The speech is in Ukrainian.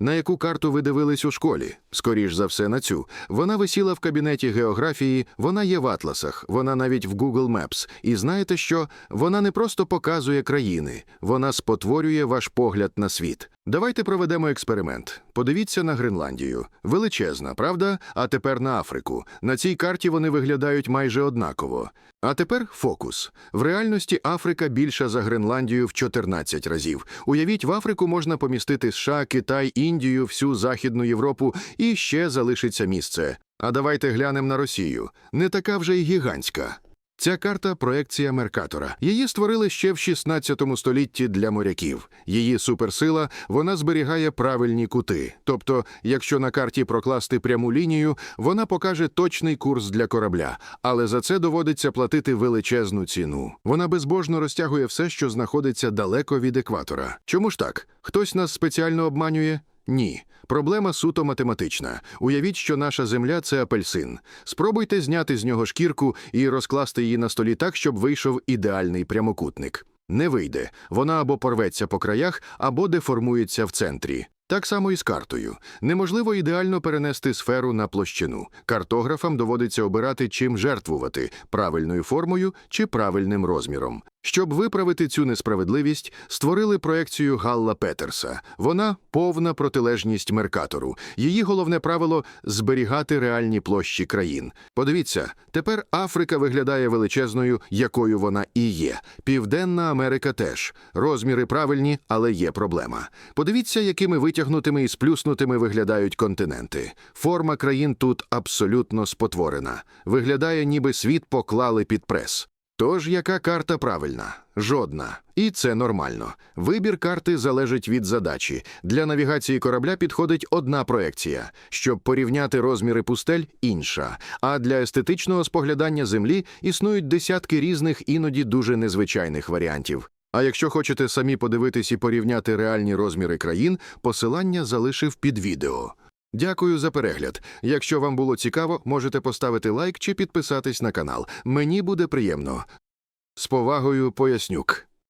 На яку карту ви дивились у школі? Скоріш за все, на цю. Вона висіла в кабінеті географії, вона є в атласах, вона навіть в Google Maps. І знаєте що? Вона не просто показує країни, вона спотворює ваш погляд на світ. Давайте проведемо експеримент. Подивіться на Гренландію. Величезна, правда? А тепер на Африку. На цій карті вони виглядають майже однаково. А тепер фокус. В реальності Африка більша за Гренландію в 14 разів. Уявіть, в Африку можна помістити США, Китай, Індію, всю Західну Європу і ще залишиться місце. А давайте глянемо на Росію. Не така вже й гігантська. Ця карта проекція Меркатора. Її створили ще в 16 столітті для моряків. Її суперсила вона зберігає правильні кути. Тобто, якщо на карті прокласти пряму лінію, вона покаже точний курс для корабля, але за це доводиться платити величезну ціну. Вона безбожно розтягує все, що знаходиться далеко від екватора. Чому ж так? Хтось нас спеціально обманює? Ні. Проблема суто математична. Уявіть, що наша земля це апельсин. Спробуйте зняти з нього шкірку і розкласти її на столі так, щоб вийшов ідеальний прямокутник. Не вийде. Вона або порветься по краях, або деформується в центрі. Так само і з картою. Неможливо ідеально перенести сферу на площину. Картографам доводиться обирати, чим жертвувати правильною формою чи правильним розміром. Щоб виправити цю несправедливість, створили проекцію Галла Петерса. Вона повна протилежність Меркатору. Її головне правило зберігати реальні площі країн. Подивіться, тепер Африка виглядає величезною, якою вона і є. Південна Америка теж. Розміри правильні, але є проблема. Подивіться, якими витягнутими і сплюснутими виглядають континенти. Форма країн тут абсолютно спотворена. Виглядає, ніби світ поклали під прес. Тож яка карта правильна? Жодна. І це нормально. Вибір карти залежить від задачі. Для навігації корабля підходить одна проекція, щоб порівняти розміри пустель інша. А для естетичного споглядання землі існують десятки різних, іноді дуже незвичайних варіантів. А якщо хочете самі подивитись і порівняти реальні розміри країн, посилання залишив під відео. Дякую за перегляд. Якщо вам було цікаво, можете поставити лайк чи підписатись на канал. Мені буде приємно. З повагою пояснюк.